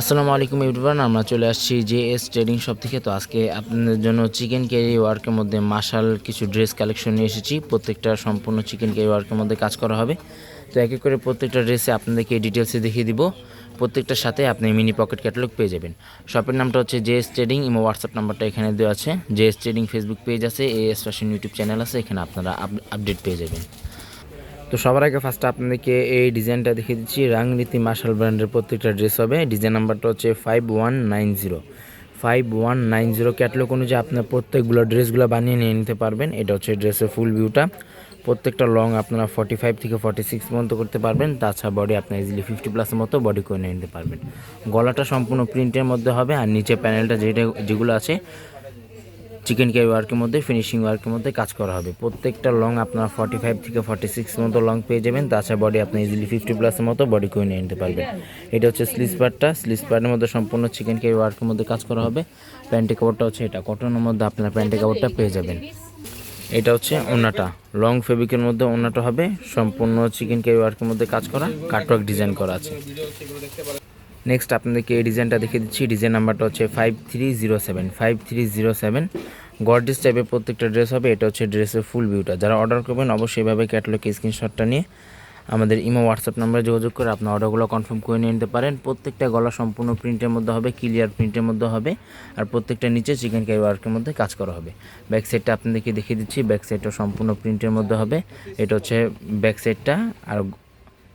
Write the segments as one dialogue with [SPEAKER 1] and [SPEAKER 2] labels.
[SPEAKER 1] আসসালামু আলাইকুম এভরিওয়ান, আমরা চলে আসছি জে এস ট্রেডিং শপ থেকে। তো আজকে আপনাদের জন্য চিকেন ক্যারি ওয়ার্কের মধ্যে মার্শাল কিছু ড্রেস কালেকশন নিয়ে এসেছি। প্রত্যেকটা সম্পূর্ণ চিকেন ক্যারি ওয়ার্কের মধ্যে কাজ করা হবে। তো এক এক করে প্রত্যেকটা ড্রেসে আপনাদেরকে ডিটেলসে দেখিয়ে দিব। প্রত্যেকটার সাথে আপনি মিনি পকেট ক্যাটালগ পেয়ে যাবেন। শপের নামটা হচ্ছে জে এস ট্রেডিং এবং হোয়াটসঅ্যাপ নাম্বারটা এখানে দেওয়া আছে। J S trading Facebook page আছে A S fashion YouTube channel আছে, এখানে আপনারা আপডেট পেয়ে যাবেন। তো সবার আগে ফার্স্টে আপনাদেরকে এই ডিজাইনটা দেখিয়ে দিচ্ছি। রাংনীতি মার্শাল ব্র্যান্ডের প্রত্যেকটা ড্রেস হবে। ডিজাইন নাম্বারটা হচ্ছে five one nine zero five one nine zero catalogue অনুযায়ী আপনার প্রত্যেকগুলো ড্রেসগুলো বানিয়ে নিয়ে নিতে পারবেন। এটা হচ্ছে ড্রেসের ফুল ভিউটা প্রত্যেকটা লং আপনারা ফর্টি ফাইভ থেকে ফর্টি সিক্স পর্যন্ত করতে পারবেন। তাছাড়া বডি আপনার ইজিলি ফিফটি প্লাসের মতো বডি করে নিয়ে নিতে পারবেন। গলাটা সম্পূর্ণ প্রিন্টের মধ্যে হবে। আর নিচে প্যানেলটা যেটা যেগুলো আছে চিকেন কারি ওয়ার্কের মধ্যে ফিনিশিং ওয়ার্কের মধ্যে কাজ করা হবে। প্রত্যেকটা লং আপনার ফর্টি ফাইভ থেকে ফর্টি সিক্স মতো লং পেয়ে যাবেন। তাছাড়া বডি আপনি ইজিলি ফিফটি প্লাসের মতো বডি করে নিয়ে নিতে পারবেন। এটা হচ্ছে স্লিস পার্টটা স্লিস পার্টের মধ্যে সম্পূর্ণ চিকেন কারি ওয়ার্কের মধ্যে কাজ করা হবে। প্যান্টি কাপড়টা হচ্ছে এটা। কটনের মধ্যে আপনার প্যান্টি কাপড়টা পেয়ে যাবেন। এটা হচ্ছে ওনাটা লং ফেব্রিকের মধ্যে ওনাটা হবে। সম্পূর্ণ চিকেন কারি ওয়ার্কের মধ্যে কাজ করা। কাটওয়ার্ক ডিজাইন করা আছে। নেক্সট আপনাদেরকে এই ডিজাইনটা দেখিয়ে দিচ্ছি। ডিজাইন নাম্বারটা হচ্ছে five three zero seven five three zero seven গর্ডিস টাইপের প্রত্যেকটা ড্রেস হবে। এটা হচ্ছে ড্রেসের ফুল ভিউটা যারা অর্ডার করবেন, অবশ্যই এভাবে ক্যাটালগে স্ক্রিনশটটা নিয়ে আমাদের ইমো হোয়াটসঅ্যাপ নাম্বারে যোগাযোগ করে আপনার অর্ডারগুলো কনফার্ম করে নিয়ে নিতে পারেন। প্রত্যেকটা গলা সম্পূর্ণ প্রিন্টের মধ্যে হবে ক্লিয়ার প্রিন্টের মধ্যে হবে। আর প্রত্যেকটা নিচে চিকেন কারি ওয়ার্কের মধ্যে কাজ করা হবে। ব্যাক সাইডটা আপনাদেরকে দেখিয়ে দিচ্ছি। ব্যাক সাইডটা সম্পূর্ণ প্রিন্টের মধ্যে হবে। এটা হচ্ছে ব্যাক সাইডটা আর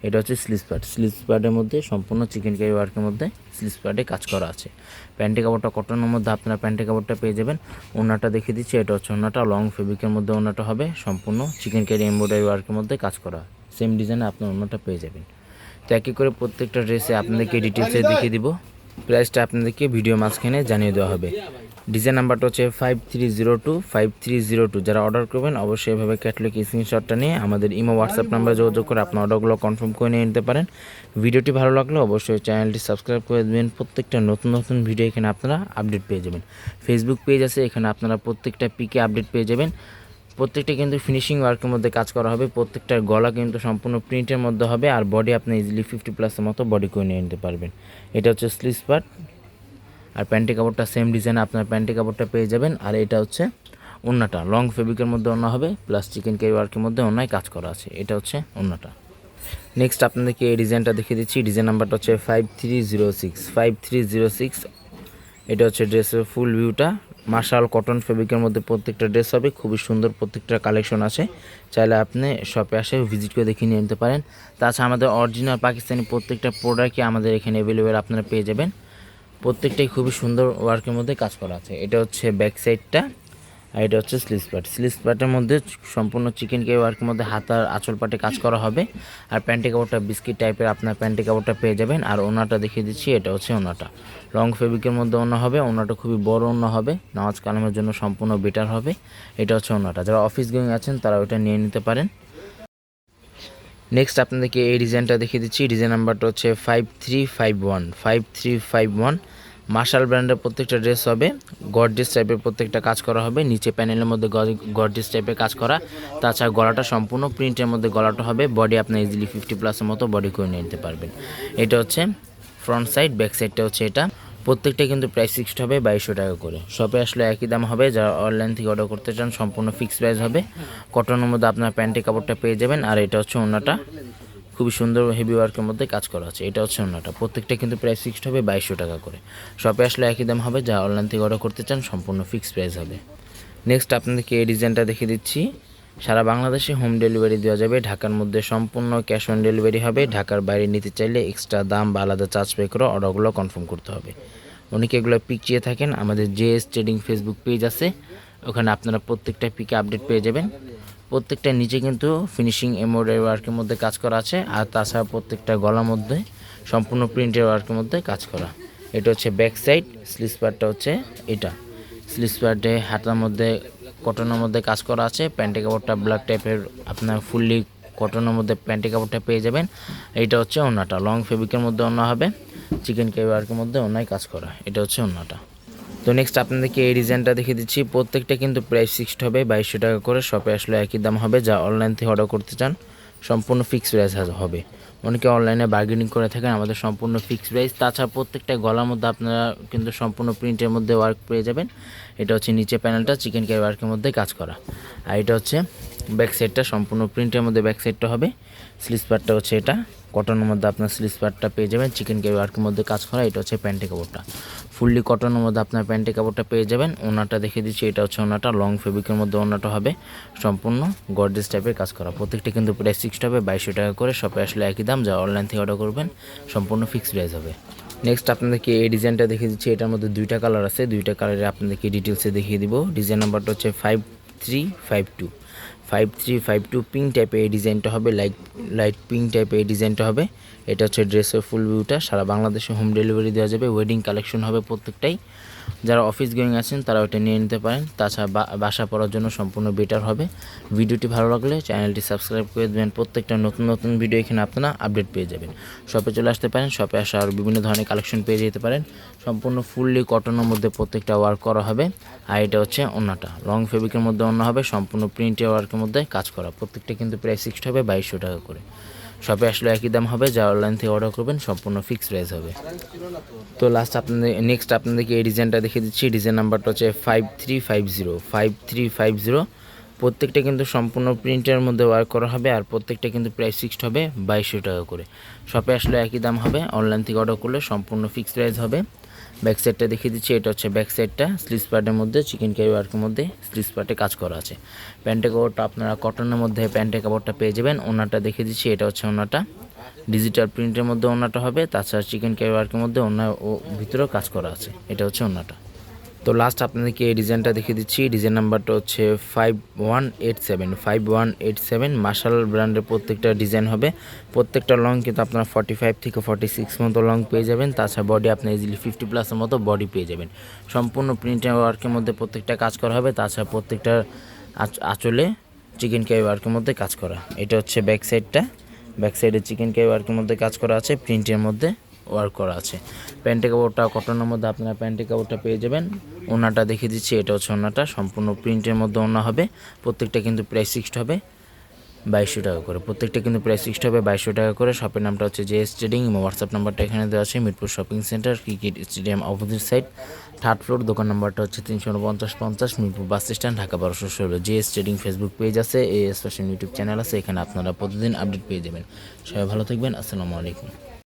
[SPEAKER 1] এটা হচ্ছে স্লিপ প্যাড স্লিপ প্যাডের মধ্যে সম্পূর্ণ চিকেন কারি ওয়ার্কের মধ্যে স্লিপ প্যাডে কাজ করা আছে। প্যান্টি কাপড়টা কটনের মধ্যে আপনারা প্যান্টি কাপড়টা পেয়ে যাবেন। ওনাটা দেখিয়ে দিচ্ছি, এটা হচ্ছে ওনাটা লং ফেব্রিকের মধ্যে ওনাটা হবে। সম্পূর্ণ চিকেন কারি এমব্রয়ডারি ওয়ার্কের মধ্যে কাজ করা। সেম ডিজাইনে আপনার ওনাটা পেয়ে যাবেন। তো একই করে প্রত্যেকটা ড্রেসে আপনাদেরকে ডিটেলসে দেখিয়ে দিব। প্রাইসটা আপনাদেরকে ভিডিও মাঝখানে জানিয়ে দেওয়া হবে। ডিজাইন নাম্বারটা হচ্ছে five three zero two five three zero two যারা অর্ডার করবেন, অবশ্যই এভাবে ক্যাটলগ স্ক্রিনশটটা নিয়ে আমাদের ইমো হোয়াটসঅ্যাপ নাম্বারে যোগাযোগ করে আপনার অর্ডারগুলো কনফার্ম করে নিয়ে নিতে পারেন। ভিডিওটি ভালো লাগলে অবশ্যই চ্যানেলটি সাবস্ক্রাইব করে দেবেন। প্রত্যেকটা নতুন নতুন ভিডিও এখানে আপনারা আপডেট পেয়ে যাবেন। ফেসবুক পেজ আছে, এখানে আপনারা প্রত্যেকটা পিকে আপডেট পেয়ে যাবেন। প্রত্যেকটা কিন্তু ফিনিশিং ওয়ার্কের মধ্যে কাজ করা হবে। প্রত্যেকটার গলা কিন্তু সম্পূর্ণ প্রিন্টের মধ্যে হবে। আর বডি আপনি ইজিলি ফিফটি প্লাসের মতো বডি করে নিয়ে নিতে পারবেন। এটা হচ্ছে স্লিস পার্ট আর প্যান্টি কাপড়টা সেম ডিজাইন আপনার প্যান্টি কাপড়টা পেয়ে যাবেন। আর এটা হচ্ছে ওন্নাটা। লং ফেব্রিকের মধ্যে ওন্না হবে প্লাস চিকেন কারি ওয়ার্কের মধ্যে অন্যায় কাজ করা আছে। এটা হচ্ছে ওন্নাটা। নেক্সট আপনাদেরকে এই ডিজাইনটা দেখিয়ে দিচ্ছি। ডিজাইন নাম্বারটা হচ্ছে five three zero six five three zero six এটা হচ্ছে ড্রেসের ফুল ভিউটা মার্শাল কটন ফেব্রিকের মধ্যে প্রত্যেকটা ড্রেস হবে। খুবই সুন্দর প্রত্যেকটা কালেকশন আছে। চাইলে আপনি শপে আসে ভিজিট করে দেখে নিয়ে নিতে পারেন। তাছাড়া আমাদের অরিজিনাল পাকিস্তানি প্রত্যেকটা প্রোডাক্টই আমাদের এখানে অ্যাভেলেবেল আপনারা পেয়ে যাবেন। প্রত্যেকটাই খুবই সুন্দর ওয়ার্কের মধ্যে কাজ করা আছে। এটা হচ্ছে ব্যাক সাইডটা আর এটা হচ্ছে স্লিস পার্ট স্লিস পার্টের মধ্যে সম্পূর্ণ চিকেন কে ওয়ার্কের মধ্যে হাতার আঁচল পাটে কাজ করা হবে। আর প্যান্টি কাপড়টা বিস্কিট টাইপের আপনার প্যান্টি কাপড়টা পেয়ে যাবেন। আর ওনাটা দেখিয়ে দিচ্ছি, এটা হচ্ছে ওনাটা। লং ফেব্রিকের মধ্যে ওনা হবে, ওনাটা খুবই বড় ওনা হবে। নামাজ কালামের জন্য সম্পূর্ণ বেটার হবে। এটা হচ্ছে ওনাটা। যারা অফিস গোয়িং আছেন, তারা ওটা নিয়ে নিতে পারেন। নেক্সট আপনাদেরকে এই ডিজাইনটা দেখিয়ে দিচ্ছি। ডিজাইন নাম্বারটা হচ্ছে five three five one five three five one Marshall ব্র্যান্ডের প্রত্যেকটা ড্রেস হবে। গডডেস টাইপের প্রত্যেকটা কাজ করা হবে। নিচে প্যানেলের মধ্যে গডডেস টাইপের কাজ করা। তাছাড়া গলাটা সম্পূর্ণ প্রিন্টের মধ্যে গলাটা হবে। বডি আপনার ইজিলি ফিফটি প্লাসের মতো বডি করে নিতে পারবেন। এটা হচ্ছে ফ্রন্ট সাইড ব্যাক সাইডটা হচ্ছে এটা। প্রত্যেকটা কিন্তু প্রাইস ফিক্সড হবে বাইশশো টাকা করে। শপে আসলে একই দাম হবে, যারা অনলাইন থেকে অর্ডার করতে চান, সম্পূর্ণ ফিক্সড প্রাইস হবে। কটনের মধ্যে আপনার প্যান্টের কাপড়টা পেয়ে যাবেন, আর এটা হচ্ছে ওনাটা খুবই সুন্দর হেভি ওয়ার্কের মধ্যে কাজ করা আছে, এটা হচ্ছে ওনাটা প্রত্যেকটা কিন্তু প্রাইস ফিক্সড হবে বাইশশো টাকা করে। শপে আসলে একই দাম হবে যা অনলাইন থেকে অর্ডার করতে চান, সম্পূর্ণ ফিক্সড প্রাইস হবে। নেক্সট আপনাদেরকে এই ডিজাইনটা দেখিয়ে দিচ্ছি। সারা বাংলাদেশে হোম ডেলিভারি দেওয়া যাবে। ঢাকার মধ্যে সম্পূর্ণ ক্যাশ অন ডেলিভারি হবে। ঢাকার বাইরে নিতে চাইলে এক্সট্রা দাম বা আলাদা চার্জ পে করে অর্ডারগুলো কনফার্ম করতে হবে। অনেকে এগুলো পিক চেয়ে থাকেন। আমাদের জেএস ট্রেডিং ফেসবুক পেজ আছে। ওখানে আপনারা প্রত্যেকটা পিকে আপডেট পেয়ে যাবেন। প্রত্যেকটা নিচে কিন্তু ফিনিশিং এমব্রয়ডারি ওয়ার্কের মধ্যে কাজ করা আছে। আর তাছাড়া প্রত্যেকটা গলার মধ্যে সম্পূর্ণ প্রিন্টের ওয়ার্কের মধ্যে কাজ করা। এটা হচ্ছে ব্যাক সাইড স্লিস পার্টটা হচ্ছে এটা। স্লিস পার্টে হাতার মধ্যে কটনের মধ্যে কাজ করা আছে। প্যান্টি কাপড়টা ব্ল্যাক টাইপের আপনার ফুললি কটনের মধ্যে প্যান্টি কাপড়টা পেয়ে যাবেন। এইটা হচ্ছে ওনাটা লং ফেব্রিকের মধ্যে ওনা হবে। চিকেন কেউ ওয়ার্কের মধ্যে ওনায় কাজ করা। এটা হচ্ছে ওনাটা তো নেক্সট আপনাদেরকে এই ডিজাইনটা দেখিয়ে দিচ্ছি। প্রত্যেকটা কিন্তু প্রাইস ফিক্সড হবে। বাইশশো টাকা করে শপে আসলে একই দাম হবে। যা অনলাইন থেকে অর্ডার করতে চান, সম্পূর্ণ ফিক্সড প্রাইস হবে। অনেকে অনলাইনে বার্গেনিং করে থাকেন, আমাদের সম্পূর্ণ ফিক্স প্রাইস তাছাড়া প্রত্যেকটা গলার মধ্যে আপনারা কিন্তু সম্পূর্ণ প্রিন্টের মধ্যে ওয়ার্ক পেয়ে যাবেন। এটা হচ্ছে নিচে প্যানেলটা চিকেন কেয়ার ওয়ার্কের মধ্যে কাজ করা। আর এটা হচ্ছে ব্যাক সাইডটা সম্পূর্ণ প্রিন্টের মধ্যে ব্যাক সাইডটা হবে। স্লিস পার্টটা হচ্ছে এটা। কটনের মধ্যে আপনার স্লিস পার্টটা পেয়ে যাবেন। চিকেন কারি ওয়ার্কের মধ্যে কাজ করা, এটা হচ্ছে প্যান্টে কাপড়টা। ফুললি কটনের মধ্যে আপনার প্যান্টে কাপড়টা পেয়ে যাবেন। ওনাটা দেখে দিচ্ছি, এটা হচ্ছে ওনাটা। লং ফেব্রিকের মধ্যে ওনাটা হবে। সম্পূর্ণ গর্জেস টাইপের কাজ করা। প্রত্যেকটা কিন্তু প্রাইস ফিক্সড হবে, বাইশশো টাকা করে। শপে আসলে একই দাম যা অনলাইন থেকে অর্ডার করবেন, সম্পূর্ণ ফিক্সড প্রাইস হবে। নেক্সট আপনাদেরকে এই ডিজাইনটা দেখিয়ে দিচ্ছি। এটার মধ্যে দুইটা কালার আছে। দুইটা কালারে আপনাদেরকে ডিটেলসে দেখিয়ে দিব। ডিজাইন নাম্বারটা হচ্ছে five three five two five three five two pink টাইপের এই ডিজাইনটা হবে লাইট লাইট পিঙ্ক টাইপের এই ডিজাইনটা হবে। এটা হচ্ছে ড্রেসের ফুল ভিউটা সারা বাংলাদেশে হোম ডেলিভারি দেওয়া যাবে। ওয়েডিং কালেকশন হবে প্রত্যেকটাই। যারা অফিস গোয়িং আছেন, তারা ওটা নিয়ে নিতে পারেন। তাছাড়া বাসা পড়ার জন্য সম্পূর্ণ বেটার হবে। ভিডিওটি ভালো লাগলে চ্যানেলটি সাবস্ক্রাইব করে দেবেন। প্রত্যেকটা নতুন নতুন ভিডিও এখানে আপনারা আপডেট পেয়ে যাবেন। শপে চলে আসতে পারেন। শপে আসা আর বিভিন্ন ধরনের কালেকশন পেয়ে যেতে পারেন। সম্পূর্ণ ফুললি কটনের মধ্যে প্রত্যেকটা ওয়ার্ক করা হবে। আর এটা হচ্ছে অন্যটা লং ফেব্রিকের মধ্যে অন্য হবে। সম্পূর্ণ প্রিন্টের ওয়ার্কের মধ্যে কাজ করা। প্রত্যেকটা কিন্তু প্রাইস ফিক্সড হবে, বাইশশো টাকা করে। শপে আসলে একই দাম হবে যা অনলাইন থেকে অর্ডার করবেন, সম্পূর্ণ ফিক্স প্রাইস হবে। তো লাস্ট আপনাদের নেক্সট আপনাদেরকে এই ডিজাইনটা দেখিয়ে দিচ্ছি। ডিজাইন নাম্বারটা হচ্ছে five three five zero five three five zero প্রত্যেকটা কিন্তু সম্পূর্ণ প্রিন্টের মধ্যে ওয়ার্ক করা হবে, আর প্রত্যেকটা কিন্তু প্রাইস ফিক্সড হবে বাইশশো টাকা করে। শপে আসলে একই দাম হবে অনলাইন থেকে অর্ডার করলে সম্পূর্ণ ফিক্সড প্রাইস হবে। ব্যাক সাইডটা দেখিয়ে দিচ্ছি, এটা হচ্ছে ব্যাক সাইডটা স্লিস পার্টের মধ্যে, চিকেন কারি ওয়ার্কের মধ্যে স্লিস পার্টে কাজ করা আছে। প্যান্টের কাপড়টা আপনারা কটনের মধ্যে প্যান্টের কাপড়টা পেয়ে যাবেন ওনারটা দেখিয়ে দিচ্ছি, এটা হচ্ছে ওনাটা। ডিজিটাল প্রিন্টের মধ্যে ওনাটা হবে, তাছাড়া চিকেন কারি ওয়ার্কের মধ্যে ওনার ও ভিতরেও কাজ করা আছে, এটা হচ্ছে ওনাটা। তো লাস্ট আপনাদেরকে এই ডিজাইনটা দেখিয়ে দিচ্ছি। ডিজাইন নাম্বারটা হচ্ছে five one eight seven five one eight seven Marshall ব্র্যান্ডের প্রত্যেকটা ডিজাইন হবে। প্রত্যেকটা লং কিন্তু আপনার ফর্টি ফাইভ থেকে ফর্টি সিক্স মতো লং পেয়ে যাবেন। তাছাড়া বডি আপনি ইজিলি ফিফটি প্লাসের মতো বডি পেয়ে যাবেন। সম্পূর্ণ প্রিন্ট ওয়ার্কের মধ্যে প্রত্যেকটা কাজ করা হবে। তাছাড়া প্রত্যেকটা আঁচ- আঁচলে চিকেন কারি ওয়ার্কের মধ্যে কাজ করা। এটা হচ্ছে ব্যাক সাইডটা ব্যাক সাইডে চিকেন কারি ওয়ার্কের মধ্যে কাজ করা আছে। প্রিন্টের মধ্যে। ওয়ার্ক করা আছে। প্যান্টে কাপড়টা কটনের মধ্যে আপনারা প্যান্টে কাপড়টা পেয়ে যাবেন। ওনাটা দেখিয়ে দিচ্ছি, এটা হচ্ছে ওনাটা। সম্পূর্ণ প্রিন্টের মধ্যে ওনা হবে। প্রত্যেকটা কিন্তু প্রাইস ফিক্সড হবে। বাইশশো টাকা করে। প্রত্যেকটা কিন্তু প্রাইস ফিক্সড হবে, বাইশশো টাকা করে। শপের নামটা হচ্ছে জে এস ট্রেডিং এবং হোয়াটসঅ্যাপ নাম্বারটা এখানে দেওয়া আছে। Mirpur shopping centre cricket stadium opposite side third floor দোকান নাম্বারটা হচ্ছে তিনশো উনপঞ্চাশ পঞ্চাশ, মিরপুর বাস স্ট্যান্ড, ঢাকা বারোশো ষোলো। J S trading Facebook page আছে A S fashion YouTube channel আছে। এখানে আপনারা প্রতিদিন আপডেট পেয়ে যাবেন। সবাই ভালো থাকবেন। আসসালামু আলাইকুম।